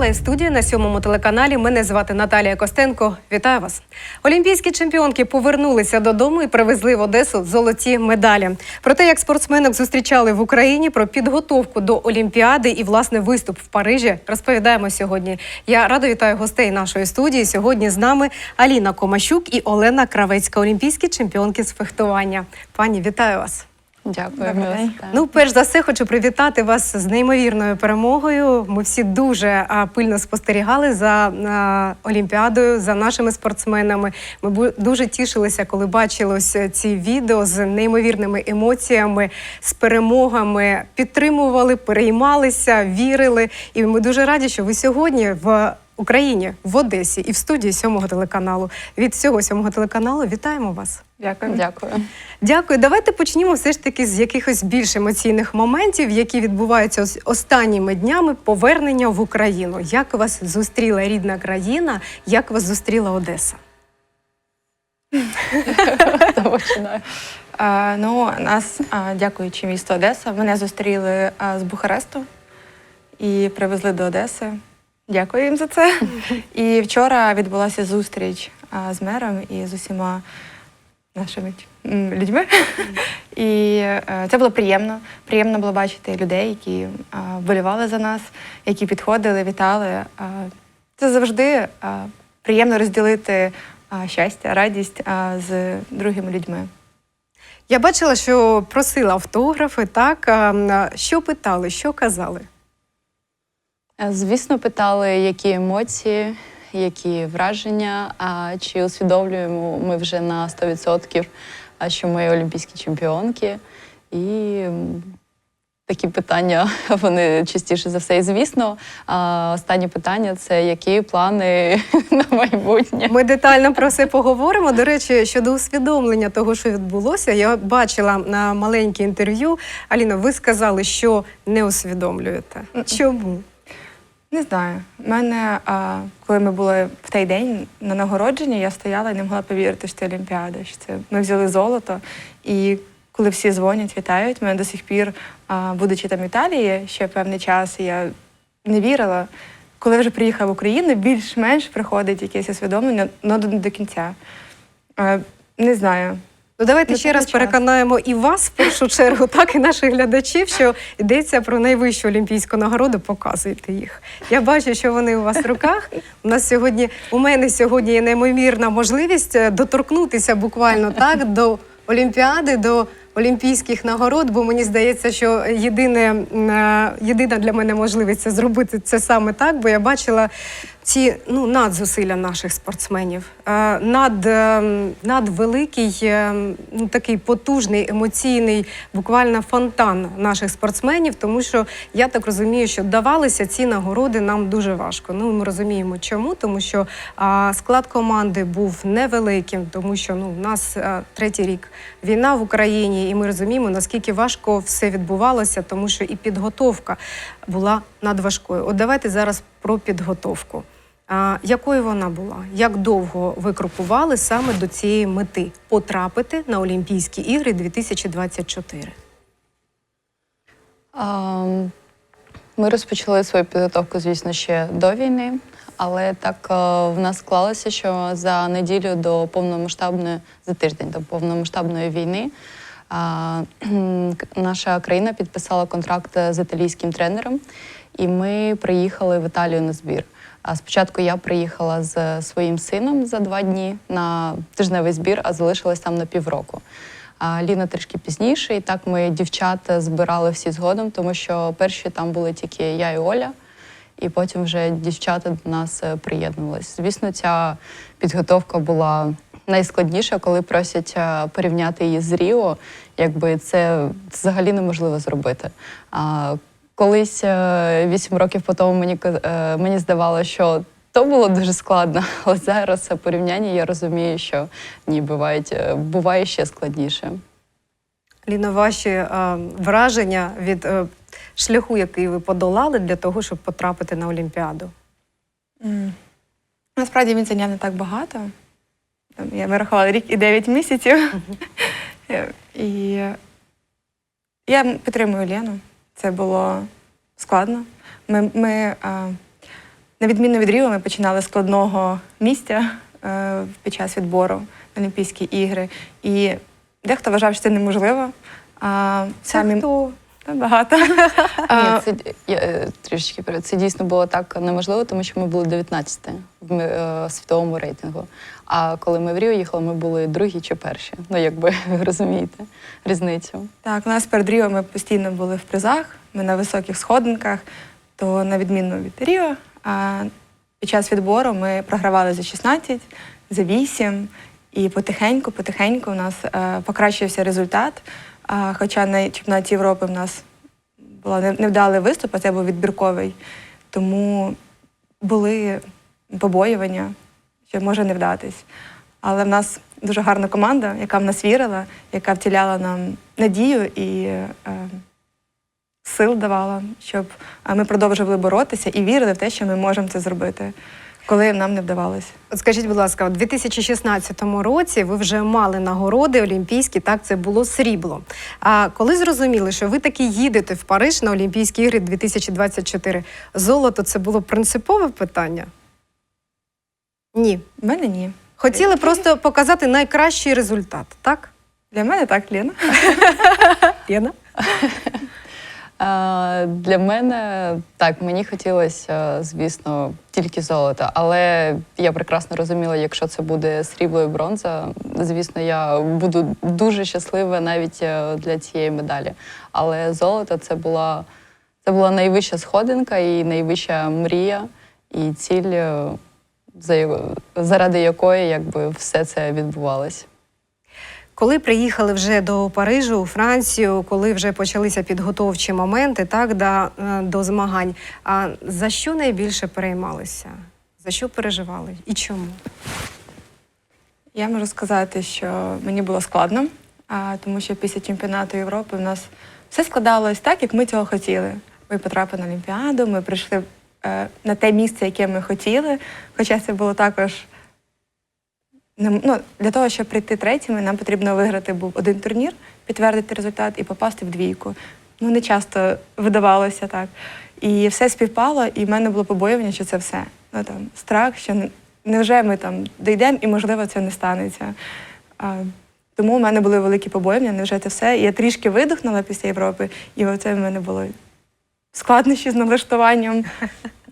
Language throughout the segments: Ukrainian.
Це студія на сьомому телеканалі. Мене звати Наталія Костенко. Вітаю вас. Олімпійські чемпіонки повернулися додому і привезли в Одесу золоті медалі. Про те, як спортсменок зустрічали в Україні, про підготовку до Олімпіади і власне виступ в Парижі, розповідаємо сьогодні. Я радо вітаю гостей нашої студії. Сьогодні з нами Аліна Комащук і Олена Кравецька, олімпійські чемпіонки з фехтування. Пані, вітаю вас. Дякую. Вітаємо. Ну, перш за все, хочу привітати вас з неймовірною перемогою. Ми всі дуже а, пильно спостерігали за а, Олімпіадою, за нашими спортсменами. Ми бу- дуже тішилися, коли бачили ось ці відео з неймовірними емоціями, з перемогами. Підтримували, переймалися, вірили. І ми дуже раді, що ви сьогодні в. Україні в Одесі і в студії сьомого телеканалу від всього сьомого телеканалу вітаємо вас. Дякую. Дякую. Дякую. Давайте почнімо все ж таки з якихось більш емоційних моментів, які відбуваються останніми днями повернення в Україну. Як вас зустріла рідна країна? Як вас зустріла Одеса? Е, ну, нас, е, дякуючи місту Одеса, мене зустріли е, з Бухаресту і привезли до Одеси. Дякую їм за це. І вчора відбулася зустріч з мером і з усіма нашими людьми. І е, це було приємно. Приємно було бачити людей, які е, вболівали за нас, які підходили, вітали. Е, Це завжди приємно розділити щастя, радість з другими людьми. Я бачила, що просила автографи. Так що питали, що казали? Е, Звісно, питали, які емоції, які враження, а чи усвідомлюємо ми вже на 100%, що ми олімпійські чемпіонки. І такі питання вони частіше за все. І звісно, останнє питання це які плани на майбутнє. Ми детально про все поговоримо. До речі, щодо усвідомлення того, що відбулося, я бачила на маленьке інтерв'ю. Аліна, ви сказали, що не усвідомлюєте. Чому? Не знаю. У мене, а, коли ми були в той день на нагородженні, я стояла і не могла повірити, що це Олімпіада, що це ми взяли золото. І коли всі дзвонять, вітають, мене до сих пір, а, будучи там в Італії ще певний час, я не вірила. Коли вже приїхав в Україну, більш-менш приходить якесь усвідомлення, але до, кінця. Е, не знаю. Ну, давайте Не ще раз переконаємо і вас в першу чергу, так і наших глядачів, що йдеться про найвищу олімпійську нагороду. Показуйте їх. Я бачу, що вони у вас в руках. У нас сьогодні у мене сьогодні є неймовірна можливість е, доторкнутися буквально так до Олімпіади, до олімпійських нагород, бо мені здається, що єдине, е, єдина для мене можливість це зробити це саме так, бо я бачила ці ну, надзусилля наших спортсменів, е, над, е, надвеликий, е, ну, такий потужний, емоційний, буквально фонтан наших спортсменів, тому що я так розумію, що давалися ці нагороди нам дуже важко. Ну, ми розуміємо, чому, тому що склад команди був невеликим, тому що ну, у нас третій рік війна в Україні, і ми розуміємо, наскільки важко все відбувалося, тому що і підготовка була надважкою. От давайте зараз про підготовку. Якою вона була? Як довго ви крокували саме до цієї мети потрапити на Олімпійські ігри 2024? Ам, Ми розпочали свою підготовку, звісно, ще до війни, але так в нас склалося, що за неділю до повномасштабної, за тиждень до повномасштабної війни наша країна підписала контракт з італійським тренером, і ми приїхали в Італію на збір. Спочатку я приїхала з своїм сином за два дні на тижневий збір, а залишилась там на півроку. А Ліна трішки пізніше, і так ми дівчат збирали всі згодом, тому що перші там були тільки я і Оля, і потім вже дівчата до нас е, приєднувались. Звісно, ця підготовка була найскладніша, коли просять е, порівняти її з Ріо, якби це взагалі неможливо зробити. А колись е, вісім років по тому мені е, мені здавалося, що то було дуже складно, але зараз це порівняння я розумію, що ні, бувають, е, буває ще складніше. Ліна, ваші е, враження від е, шляху, який ви подолали для того, щоб потрапити на Олімпіаду? М. Насправді він зайняв не так багато. Я вирахувала рік і 9 місяців. Е, І я підтримую Лену. Це було складно. Ми, ми на відміну від Ріо, ми починали з складного місця е, під час відбору на Олімпійські ігри. І дехто вважав, що це неможливо. А Це самі хто? Та багато. Ні, це я е, трішечки перед. Це дійсно було так неможливо, тому що ми були 19 в е, світовому рейтингу. А коли ми в Ріо їхали, ми були другі чи перші. Ну, якби розумієте різницю. Так, у нас перед Ріо ми постійно були в призах, ми на високих сходинках, то на відміну від Ріо, а під час відбору ми програвали за 16, за 8, і потихеньку, потихеньку у нас е, покращився результат. А, хоча на чемпіонаті Європи в нас була не- невдалий виступ, а це був відбірковий. Тому були побоювання, що може не вдатись. Але в нас дуже гарна команда, яка в нас вірила, яка втіляла нам надію і е, сил давала, щоб е, ми продовжували боротися і вірили в те, що ми можемо це зробити, коли нам не вдавалося. От скажіть, будь ласка, у 2016 році ви вже мали нагороди олімпійські, так це було срібло. А коли зрозуміли, що ви таки їдете в Париж на Олімпійські ігри 2024, золото це було принципове питання? Ні. В мене ні. Хотіли просто показати найкращий результат, так? Для мене так, Ліна. Лена? Е, Для мене так, мені хотілося, звісно, тільки золото. Але я прекрасно розуміла, якщо це буде срібло і бронза, звісно, я буду дуже щаслива навіть е, для цієї медалі. Але золото це була, це була найвища сходинка і найвища мрія, і ціль, е, заради якої якби все це відбувалося. Коли приїхали вже до Парижу, у Францію, коли вже почалися підготовчі моменти, так да, е, до змагань. А за що найбільше переймалися? За що переживали і чому? Я можу сказати, що мені було складно, а, тому що після чемпіонату Європи в нас все складалось так, як ми цього хотіли. Ми потрапили на Олімпіаду, ми прийшли на те місце, яке ми хотіли. Хоча це було також. Ну, для того, щоб прийти третіми, нам потрібно виграти був один турнір, підтвердити результат і попасти в двійку. Ну, не часто видавалося так. І все співпало, і в мене було побоювання, що це все. Ну, там, страх, що не- невже ми там дійдемо і, можливо, це не станеться. А, тому в мене були великі побоювання, невже це все. І я трішки видихнула після Європи, і оце в мене було складнощі з налаштуванням,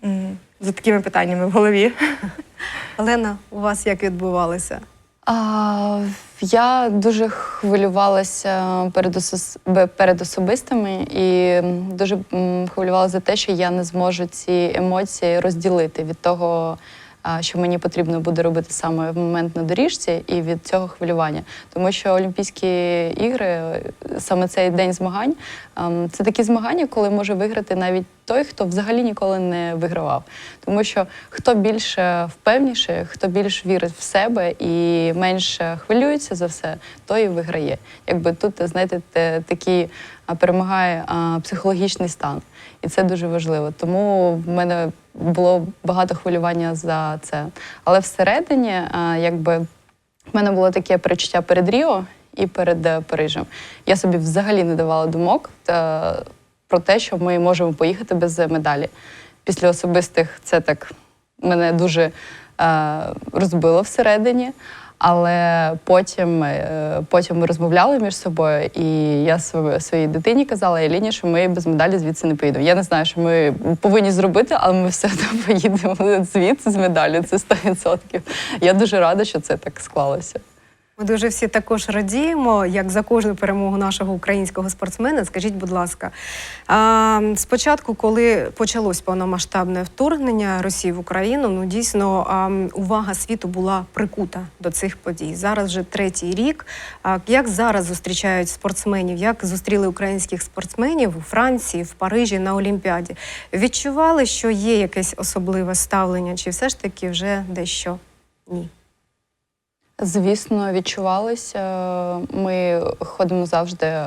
за такими питаннями в голові. Олена, у вас як відбувалося? А, я дуже хвилювалася перед, осос- перед особистими і дуже хвилювалася за те, що я не зможу ці емоції розділити від того, що мені потрібно буде робити саме в момент на доріжці, і від цього хвилювання. Тому що Олімпійські ігри, е, саме цей день змагань, ем, це такі змагання, коли може виграти навіть той, хто взагалі ніколи не вигравав. Тому що хто більше впевніше, хто більш вірить в себе і менше хвилюється за все, той і виграє. Якби тут, знаєте, те- такий перемагає психологічний стан. І це дуже важливо. Тому в мене було багато хвилювання за це. Але всередині, якби в мене було таке перечуття перед Ріо і перед е, Парижем. Я собі взагалі не давала думок та, про те, що ми можемо поїхати без медалі. Після особистих це так мене дуже е, розбило всередині. Але потім, е, потім ми розмовляли між собою, і я св- своїй дитині казала Еліні, що ми без медалі звідси не поїдемо. Я не знаю, що ми повинні зробити, але ми все одно поїдемо звідси з медалі. Це 100%. Я дуже рада, що це так склалося. Ми дуже всі також радіємо, як за кожну перемогу нашого українського спортсмена. Скажіть, будь ласка, спочатку, коли почалось повномасштабне вторгнення Росії в Україну, ну дійсно увага світу була прикута до цих подій. Зараз вже третій рік. Як зараз зустрічають спортсменів? Як зустріли українських спортсменів у Франції, в Парижі на Олімпіаді? Відчували, що є якесь особливе ставлення, чи все ж таки вже дещо ні? Звісно, відчувалося. Ми ходимо завжди е,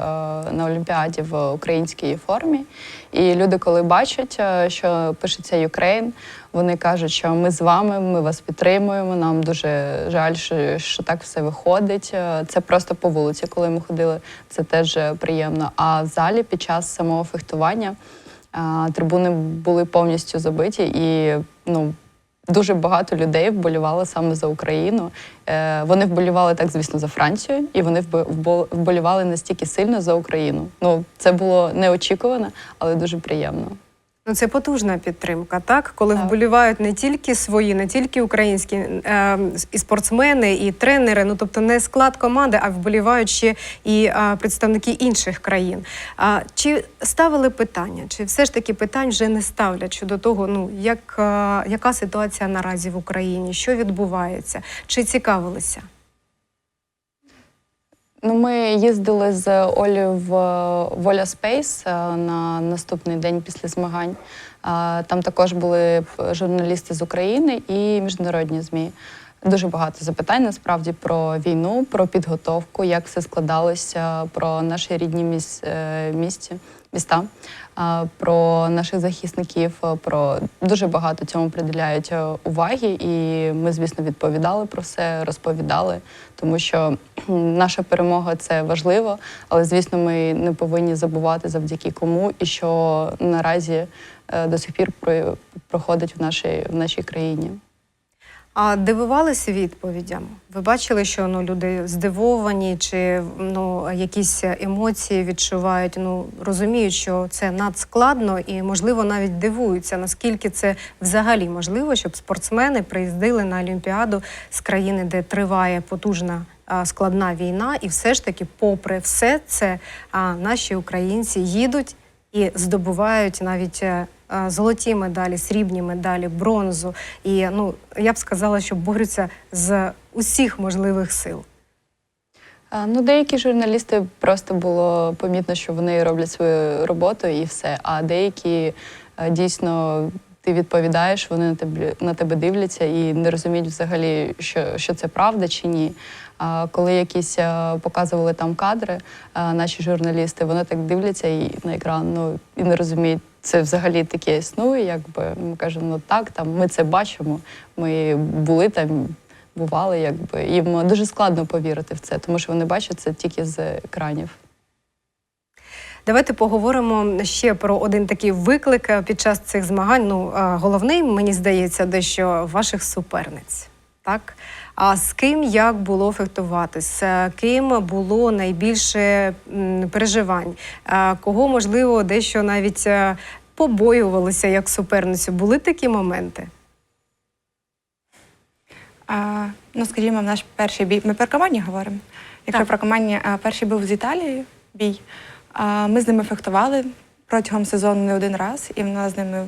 на Олімпіаді в українській формі. І люди, коли бачать, е, що пишеться Юкрейн, вони кажуть, що ми з вами, ми вас підтримуємо. Нам дуже жаль, що, так все виходить. Е, Це просто по вулиці, коли ми ходили, це теж приємно. А в залі під час самого фехтування. Трибуни були повністю забиті, і ну, дуже багато людей вболівали саме за Україну. Е, Вони вболівали так, звісно, за Францію, і вони вбо- вбо- вболівали настільки сильно за Україну. Ну, це було неочікувано, але дуже приємно. Ну, це потужна підтримка, так? Коли Так. вболівають не тільки свої, не тільки українські е, і спортсмени, і тренери, ну тобто не склад команди, а вболівають ще і е, представники інших країн. А чи ставили питання, чи все ж таки питань вже не ставлять щодо того, ну як, е, яка ситуація наразі в Україні, що відбувається, чи цікавилися? Ну, ми їздили з Олею в Воля Спейс на наступний день після змагань. Е, Там також були журналісти з України і міжнародні ЗМІ. Дуже багато запитань насправді про війну, про підготовку, як все складалося, про наші рідні міс, е, міста, про наших захисників, е, про дуже багато цьому приділяють е, уваги. І ми, звісно, відповідали про все, розповідали, тому що наша перемога це важливо, але звісно, ми не повинні забувати завдяки кому і що наразі е, до сих пір проходить в нашій, в нашій країні. А дивувалися відповідям? Ви бачили, що ну, люди здивовані, чи ну, якісь емоції відчувають, ну, розуміють, що це надскладно і, можливо, навіть дивуються, наскільки це взагалі можливо, щоб спортсмени приїздили на Олімпіаду з країни, де триває потужна складна війна, і все ж таки, попри все це, наші українці їдуть і здобувають навіть е, е, золоті медалі, срібні медалі, бронзу. І ну я б сказала, що борються з усіх можливих сил. Ну, деякі журналісти просто було помітно, що вони роблять свою роботу і все. А деякі е, дійсно ти відповідаєш, вони на тебе на тебе дивляться і не розуміють взагалі, що, що це правда чи ні. Коли якісь е, показували там кадри, е, наші журналісти, вони так дивляться і на екран, ну і не розуміють. Це взагалі таке існує, якби ми кажемо, ну так, там ми це бачимо. Ми були там, бували, якби їм дуже складно повірити в це, тому що вони бачать це тільки з екранів. Давайте поговоримо ще про один такий виклик е, під час цих змагань. Ну, головний, мені здається, дещо ваших суперниць. Так? А з ким як було фехтуватись? З ким було найбільше переживань? Кого, можливо, дещо навіть е, побоювалися як суперницю? Були такі моменти? А, ну, скажімо, в наш перший бій. Ми про командні говоримо. Якщо Так. про командні, а, перший був з Італією бій. А, ми з ними фехтували протягом сезону не один раз, і в нас з ними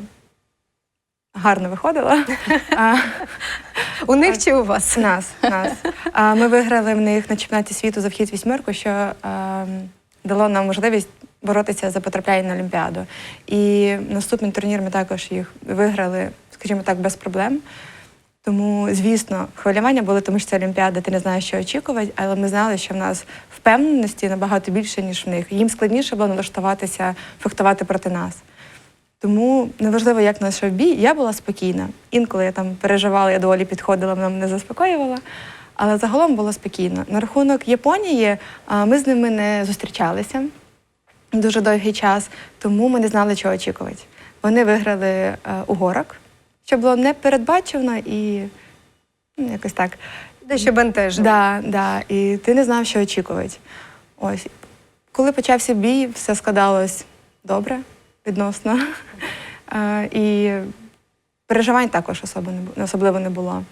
гарно виходило. У них чи у вас? нас, нас. А, ми виграли в них на чемпіонаті світу за вхід вісьмерку, що дало нам можливість боротися за потрапляння на Олімпіаду. І наступний турнір ми також їх виграли, скажімо так, без проблем. Тому, звісно, хвилювання були, тому що це Олімпіада, ти не знаєш, що очікувати, але ми знали, що в нас впевненості набагато більше, ніж в них. Їм складніше було налаштуватися, фехтувати проти нас. Тому неважливо, як наш бій, я була спокійна. Інколи я там переживала, я доволі підходила, вона мене заспокоювала. Але загалом було спокійно. На рахунок Японії ми з ними не зустрічалися дуже довгий час, тому ми не знали, чого очікувати. Вони виграли е, у горок, що було непередбачено і ну, якось так. Дещо бентежили. Да, да, і ти не знав, що очікувати. Ось. Коли почався бій, все складалось добре, відносно. Е, І переживань також особливо не було.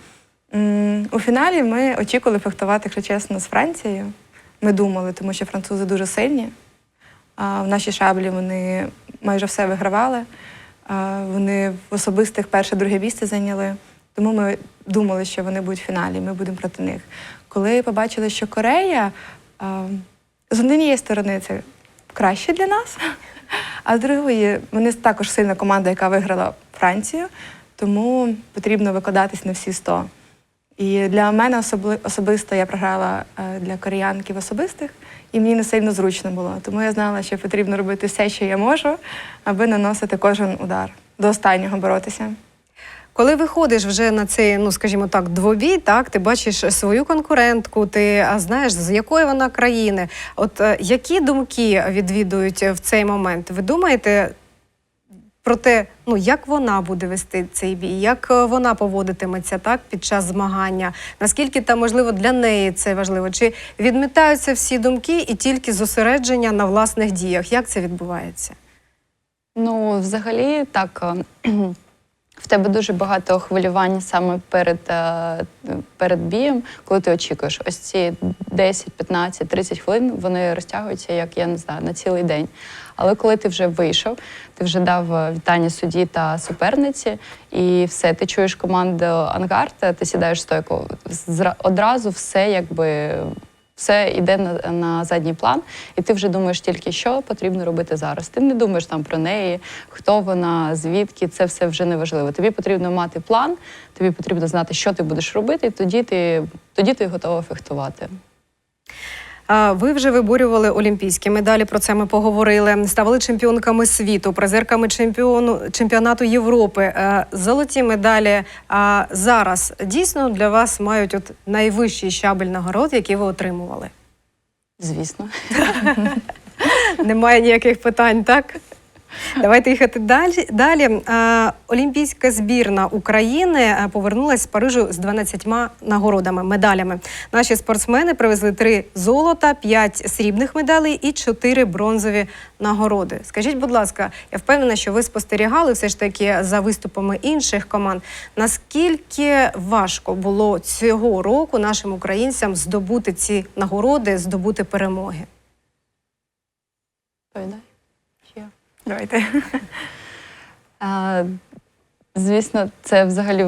У фіналі ми очікували фехтувати, якщо чесно, з Францією. Ми думали, тому що французи дуже сильні. В нашій шаблі вони майже все вигравали. Вони в особистих перше, друге місце зайняли. Тому ми думали, що вони будуть в фіналі, ми будемо проти них. Коли побачили, що Корея з однієї сторони це краще для нас, а з другої вони також сильна команда, яка виграла Францію, тому потрібно викладатись на всі 100. І для мене особли- особисто я програла е, для кореянків особистих, і мені не сильно зручно було. Тому я знала, що потрібно робити все, що я можу, аби наносити кожен удар, до останнього боротися. Коли виходиш вже на цей, ну скажімо так, двобій, так ти бачиш свою конкурентку, ти знаєш, з якої вона країни. От е, які думки відвідують в цей момент? Ви думаєте, про те, ну як вона буде вести цей бій, як е, вона поводитиметься так під час змагання, наскільки там можливо для неї це важливо? Чи відмітаються всі думки і тільки зосередження на власних діях? Як це відбувається? Ну, взагалі, так. В тебе дуже багато хвилювань саме перед, е, перед бієм, коли ти очікуєш. Ось ці 10, 15, 30 хвилин вони розтягуються, як я не знаю, на цілий день. Але коли ти вже вийшов, ти вже дав е, вітання судді та суперниці, і все, ти чуєш команду Ангард, ти сідаєш в стойку. Одразу все якби все йде на, на задній план, і ти вже думаєш тільки, що потрібно робити зараз. Ти не думаєш там про неї, хто вона, звідки, це все вже не важливо. Тобі потрібно мати план, тобі потрібно знати, що ти будеш робити, і тоді ти, тоді ти готова фехтувати. Ви вже виборювали олімпійські медалі. Про це ми поговорили. Ставали чемпіонками світу, призерками чемпіону чемпіонату Європи. Е, Золоті медалі. А зараз дійсно для вас мають от найвищий щабель нагород, які ви отримували. Звісно. Немає ніяких питань, так? Давайте їхати далі. Далі Олімпійська збірна України е, повернулася з Парижу з 12 нагородами, медалями. Наші спортсмени привезли три золота, п'ять срібних медалей і чотири бронзові нагороди. Скажіть, будь ласка, я впевнена, що ви спостерігали все ж таки за виступами інших команд. Наскільки важко було цього року нашим українцям здобути ці нагороди, здобути перемоги? Повідай. Давайте. А, Звісно, це взагалі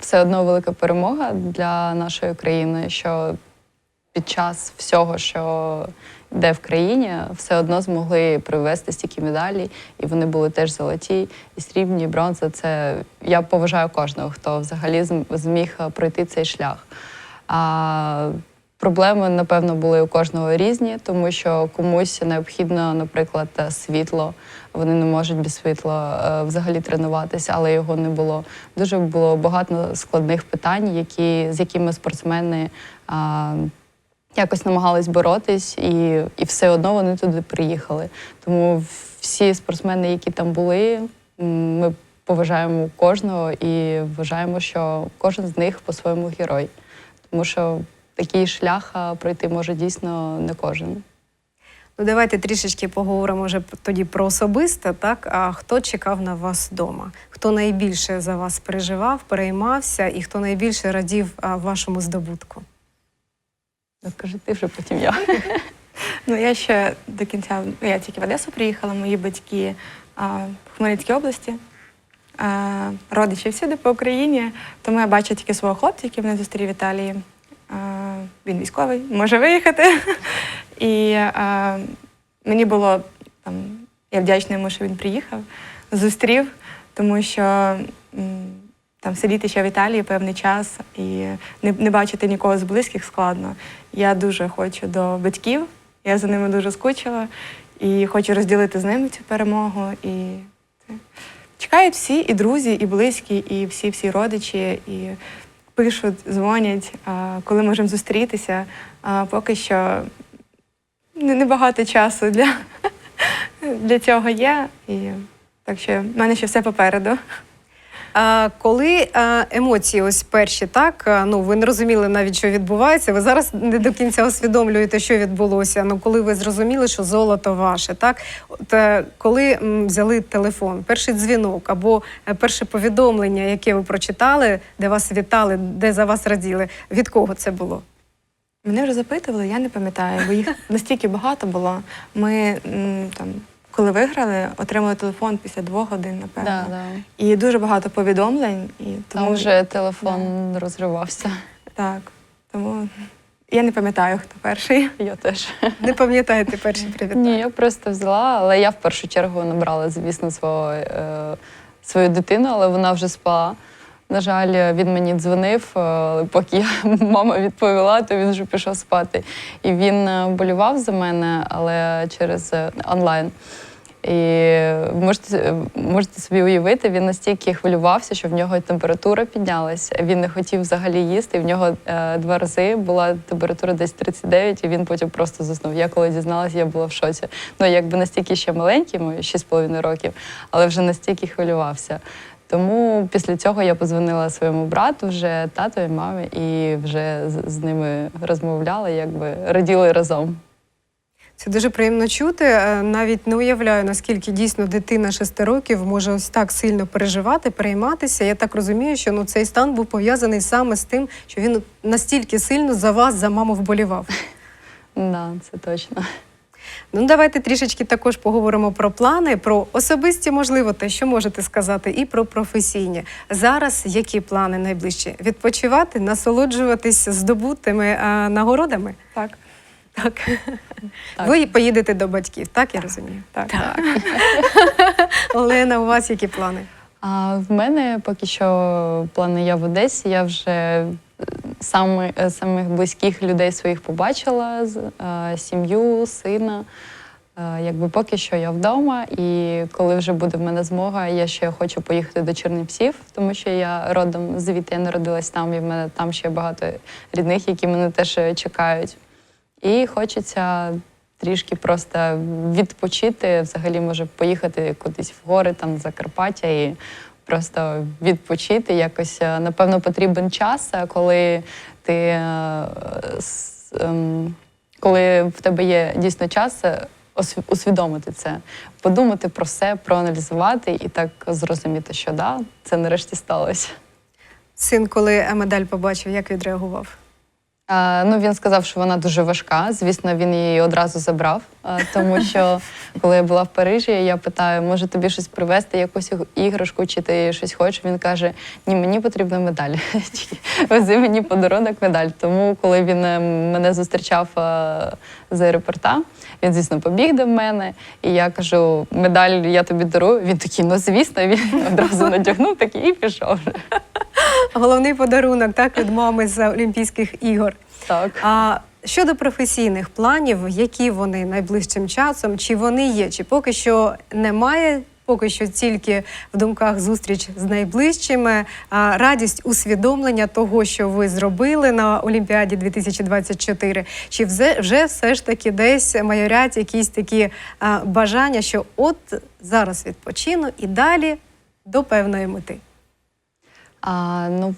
все одно велика перемога для нашої країни, що під час всього, що йде в країні, все одно змогли привезти стільки медалі, і вони були теж золоті, і срібні, і бронза. Це я поважаю кожного, хто взагалі зміг пройти цей шлях. А проблеми, напевно, були у кожного різні, тому що комусь необхідно, наприклад, світло. Вони не можуть без світла е, взагалі тренуватися, але його не було. Дуже було багато складних питань, які, з якими спортсмени а, якось намагались боротись, і, і все одно вони туди приїхали. Тому всі спортсмени, які там були, ми поважаємо кожного і вважаємо, що кожен з них по-своєму герой. Тому що такий шлях пройти може дійсно не кожен. Ну, давайте трішечки поговоримо вже тоді про особисте, так? А хто чекав на вас вдома? Хто найбільше за вас переживав, переймався, і хто найбільше радів а, вашому здобутку? Скажи ти вже потім я. Ну, я ще до кінця, ну, я тільки в Одесу приїхала, мої батьки а, в Хмельницькій області, а, родичі всюди по Україні. Тому я бачу тільки свого хлопця, який мене зустрів в Італії. Він військовий, може виїхати. І а, мені було там, я вдячна йому, що він приїхав, зустрів, тому що там сидіти ще в Італії певний час і не, не бачити нікого з близьких складно. Я дуже хочу до батьків, я за ними дуже скучила і хочу розділити з ними цю перемогу. І. Чекають всі, і друзі, і близькі, і всі всі родичі, і пишуть, дзвонять, коли можемо зустрітися. Поки що небагато часу для, для цього є. І так що в мене ще все попереду. Коли емоції ось перші, так ну ви не розуміли навіть, що відбувається. Ви зараз не до кінця усвідомлюєте, що відбулося. Ну коли ви зрозуміли, що золото ваше, так от е, коли взяли телефон, перший дзвінок або е, перше повідомлення, яке ви прочитали, де вас вітали, де за вас раділи, від кого це було? Мене вже запитували, я не пам'ятаю, бо їх настільки багато було. Ми там, коли виграли, отримали телефон після двох годин, напевно. Да, да. І дуже багато повідомлень. І тому Там вже телефон розривався. так. Тому я не пам'ятаю, хто перший. Я теж. Не пам'ятаєте перші привітання? Ні, я просто взяла, але я в першу чергу набрала, звісно, свого, е, свою дитину, але вона вже спала. На жаль, він мені дзвонив, е, але поки я мама відповіла, то він вже пішов спати. І він е, болював за мене, але через е, онлайн. І можете, можете собі уявити, він настільки хвилювався, що в нього температура піднялася. Він не хотів взагалі їсти. В нього е, два рази була температура десь 39, і він потім просто заснув. Я коли дізналася, я була в шоці. Ну, якби настільки ще маленький, йому 6,5 років, але вже настільки хвилювався. Тому після цього я позвонила своєму брату, вже татові, мамі, і вже з ними розмовляла, якби раділи разом. Це дуже приємно чути. Е, Навіть не уявляю, наскільки дійсно дитина 6 років може ось так сильно переживати, перейматися. Я так розумію, що ну цей стан був пов'язаний саме з тим, що він настільки сильно за вас, за маму вболівав. Да, це точно. Ну, давайте трішечки також поговоримо про плани, про особисті, можливо, те, що можете сказати, і про професійні. Зараз які плани найближчі? Відпочивати, насолоджуватись здобутими е, нагородами? Так. Так. Так. Ви поїдете до батьків, так я розумію? Так. так. Олена, у вас які плани? А в мене поки що плани я в Одесі. Я вже е, е, самих близьких людей своїх побачила, з- е, сім'ю, сина. Якби поки що я вдома, і коли вже буде в мене змога, я ще хочу поїхати до Чернівців, тому що я родом звідти я народилась там, і в мене там ще багато рідних, які мене теж чекають. І хочеться трішки просто відпочити, взагалі може поїхати кудись в гори, там в Закарпаття і просто відпочити. Якось е, напевно потрібен час, е, коли ти е, ем, коли в тебе є дійсно час. Усвідомити це, подумати про все, проаналізувати і так зрозуміти, що да, це нарешті сталося. Син, коли медаль побачив, як відреагував? Ну, він сказав, що вона дуже важка. Звісно, він її одразу забрав. Тому що коли я була в Парижі, я питаю, може тобі щось привезти, якусь іграшку, чи ти щось хочеш. Він каже: Ні, мені потрібна медаль. Вези мені подарунок медаль. Тому, коли він е, мене зустрічав е, з аеропорта, він, звісно, побіг до мене, і я кажу: медаль я тобі дарую. Він такий, ну звісно, він одразу надягнув такий і пішов. Головний подарунок так від мами з Олімпійських ігор. Так. А щодо професійних планів, які вони найближчим часом, чи вони є, чи поки що немає. Поки що тільки в думках зустріч з найближчими, радість усвідомлення того, що ви зробили на Олімпіаді 2024, чи вже, все ж таки десь майорять якісь такі бажання, що от зараз відпочину і далі до певної мети. А, ну,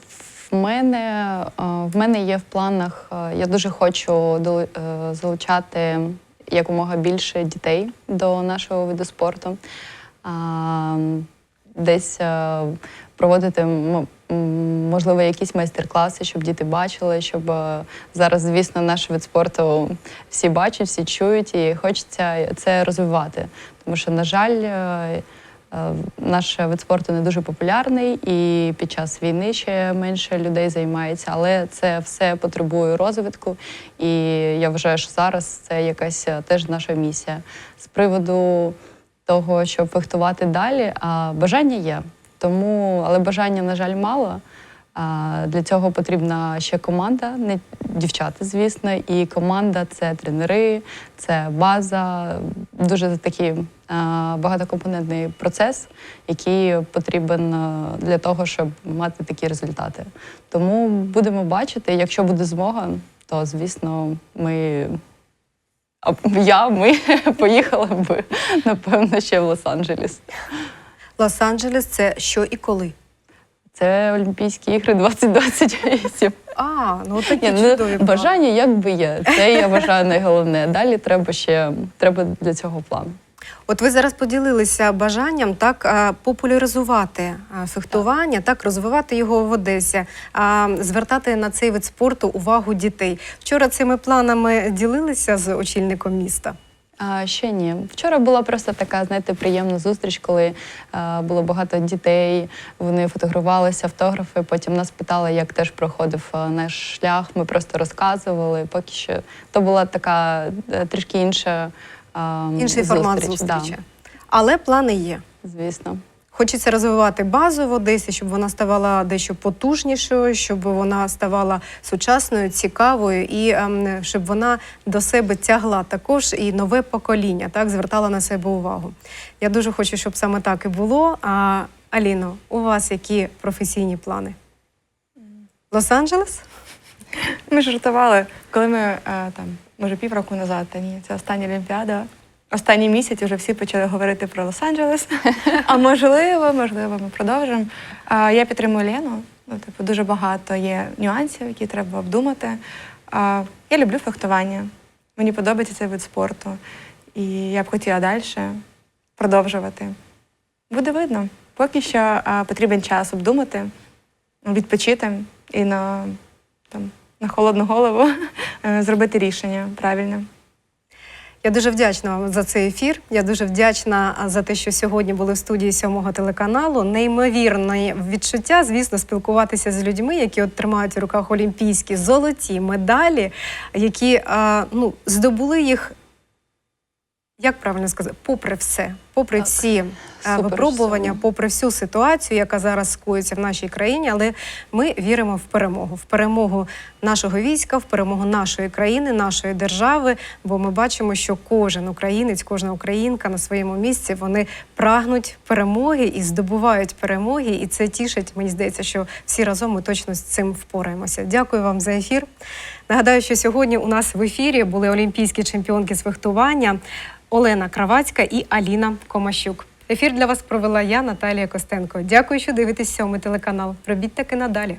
в мене, в мене є в планах, я дуже хочу е, залучати якомога більше дітей до нашого виду спорту. Десь е, проводити можливо якісь майстер-класи, щоб діти бачили, щоб е, зараз, звісно, наш вид спорту всі бачать, всі чують, і хочеться це розвивати. Тому що, на жаль, е, Е, Наш вид спорту не дуже популярний, і під час війни ще менше людей займається, але це все потребує розвитку. І я вважаю, що зараз це якась е, теж наша місія. З приводу того, щоб фехтувати далі, а бажання є. Тому, але бажання, на жаль, мало. Для цього потрібна ще команда, не дівчата, звісно, і команда це тренери, це база, дуже такий багатокомпонентний процес, який потрібен для того, щоб мати такі результати. Тому будемо бачити, якщо буде змога, то звісно, ми. Я, ми поїхали б, напевно, ще в Лос-Анджелес. Лос-Анджелес це що і коли? Це Олімпійські ігри 2028. А, ну такі Ні, ну, чудові плани. бажання якби є. Це я вважаю найголовне. Далі треба ще треба для цього план. От ви зараз поділилися бажанням так а, популяризувати а, фехтування, так розвивати його в Одесі, а, звертати на цей вид спорту увагу дітей. Вчора цими планами ділилися з очільником міста. А ще ні. Вчора була просто така, знаєте, приємна зустріч, коли а, було багато дітей. Вони фотографувалися, автографи. Потім нас питали, як теж проходив е, наш шлях. Ми просто розказували. Поки що то була така е, трішки інша а, Інший формат зустрічі. Да, Але плани є. звісно. Хочеться розвивати базу в Одесі, щоб вона ставала дещо потужнішою, щоб вона ставала сучасною, цікавою і ем, щоб вона до себе тягла також і нове покоління, так звертала на себе увагу. Я дуже хочу, щоб саме так і було. А Аліно, у вас які професійні плани? Лос-Анджелес? Ми жартували, коли ми е, там, може, півроку назад, та ні, це остання Олімпіада. Останній місяць вже всі почали говорити про Лос-Анджелес. А можливо, можливо, ми продовжимо. Я підтримую Лену. Ну, типу, дуже багато є нюансів, які треба обдумати. Я люблю фехтування. Мені подобається цей вид спорту. І я б хотіла далі продовжувати. Буде видно. Поки що потрібен час обдумати, відпочити і на, там, на холодну голову е, зробити рішення правильне. Я дуже вдячна вам за цей ефір. Я дуже вдячна за те, що сьогодні були в студії сьомого телеканалу. Неймовірне відчуття, звісно, спілкуватися з людьми, які от тримають у руках олімпійські золоті медалі, які ну, здобули їх. Як правильно сказати, попри все, попри Так. всі Супер випробування, всього. попри всю ситуацію, яка зараз скоїться в нашій країні, але ми віримо в перемогу, в перемогу нашого війська, в перемогу нашої країни, нашої держави. Бо ми бачимо, що кожен українець, кожна українка на своєму місці вони прагнуть перемоги і здобувають перемоги. І це тішить. Мені здається, що всі разом ми точно з цим впораємося. Дякую вам за ефір. Нагадаю, що сьогодні у нас в ефірі були олімпійські чемпіонки з фехтування Олена Кравацька і Аліна Комащук. Ефір для вас провела я, Наталія Костенко. Дякую, що дивитесь сьомий телеканал. Робіть таки надалі.